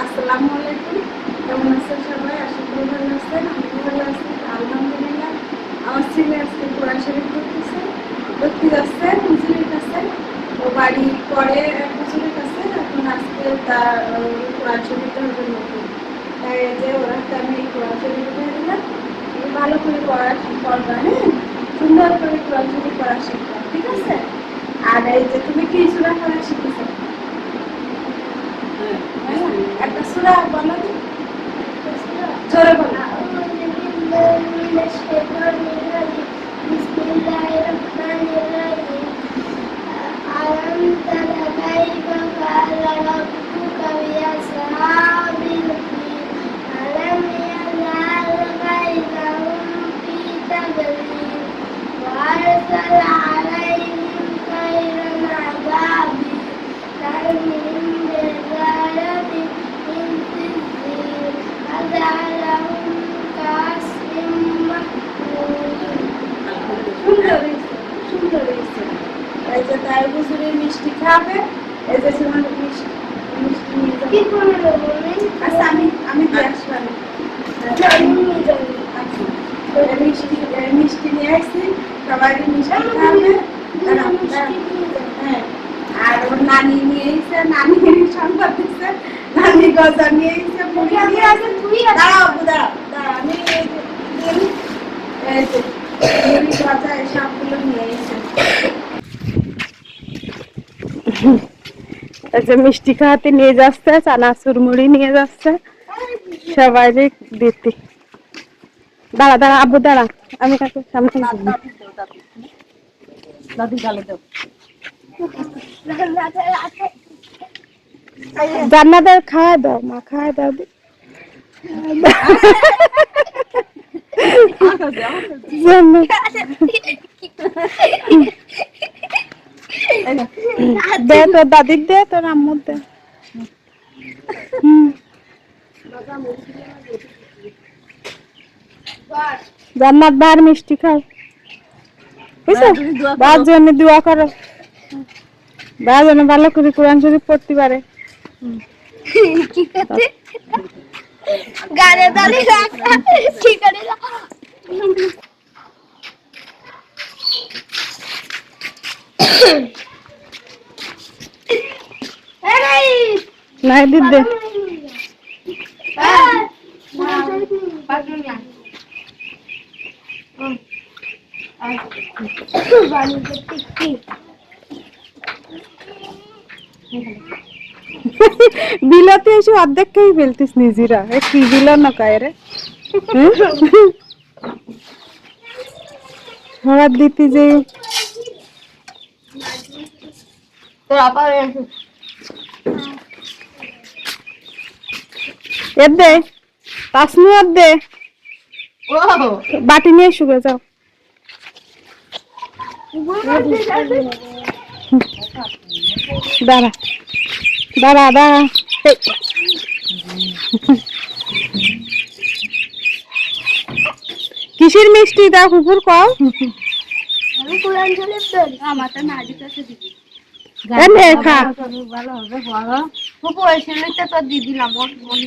আসসালামু আলাইকুম। কেমন আছেন সবাই? আশা করি ভালো আছেন। আমি ভালো আছি। আলহামদুলিল্লাহ। আমার ছেলে আজকে কোরআন শরীফ করতেছে ভর্তি যাচ্ছে হুজুরের কাছে। ও বাড়ি পরে হুজুরের কাছে। এখন আজকে তার কোরআন শরীফটা হবে নতুন তাই যে ওরা হাতে আমি কোরআন শরীফ দিলাম। ভালো করে পড়া পড়বা হ্যাঁ? সুন্দর করে কোরআন শরীফ পড়া শিখবা, ঠিক আছে? আর এই যে তুমি কি সুরা পড়া শিখেছো একটা সুরা বলো তো। জোরে বলো যে মিষ্টি খাবে এই যে তোমার মিষ্টি মিষ্টি নিয়ে কি করে আমি? আচ্ছা আমি আমি দিয়ে আসলাম নিয়ে যাব। আচ্ছা মিষ্টি মিষ্টি নিয়ে আসছি সবাই মিষ্টি খাবে। নিয়ে যাব। হ্যাঁ আর ওর নানি নিয়ে এসে নানি সংবাদ দিচ্ছে নানি গজা নিয়ে এসে মুড়ি দিয়ে আসে তুই দাঁড়াও দাঁড়াও দাঁড়াও আমি এই যে মুড়ি গজা এই সবগুলো নিয়ে এসে যে মিষ্টি খাওয়াতে নিয়ে যাচ্ছে চানাচুর মুড়ি নিয়ে যাচ্ছে সবাই দিতে দাঁড়া দাঁড়া আব্বু দাঁড়া আমি কাকে সামনে জান্নাদের খাওয়া দাও মা খাওয়া দাও। দে তোর দাদির দে তোর আম্মুর দে। জান্নাত বার মিষ্টি খাও বুঝছ? বার জন্য দোয়া করো। বার যেন ভালো করে কোরআন শরীফ পড়তে পারে। গানে ঠিক আছে নাই দিদি দে বিলাতে এসে অর্ধেক খেয়ে ফেলতিস নিজেরা এ কি দিল না কায় রে হুম? সবার দিতি যে এর দে তাসনু আর দে। বাটি নিয়ে শুকে যাও। দাঁড়া দাঁড়া দাঁড়া। কিসের মিষ্টি দাও কুকুর কও। আমি কোরআন শরীফ দেন আমারটা না দিতে আছে দিদি এনে খা। ভালো হবে বড় পুপু এসে তো দি দিলাম ওর মনে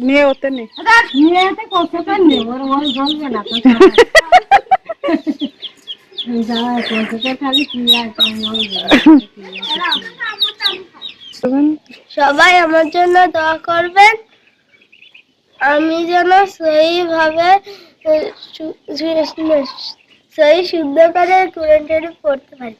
নিয়ে ওতে নে নিয়ে এতে কষ্ট করে নে ওর ওর জ্বলবে না তো যা কষ্ট করে খালি কি আর সবাই আমার জন্য দোয়া করবেন আমি যেন সেইভাবে সেই শুদ্ধ করে কোরআন শরীফ পড়তে পারি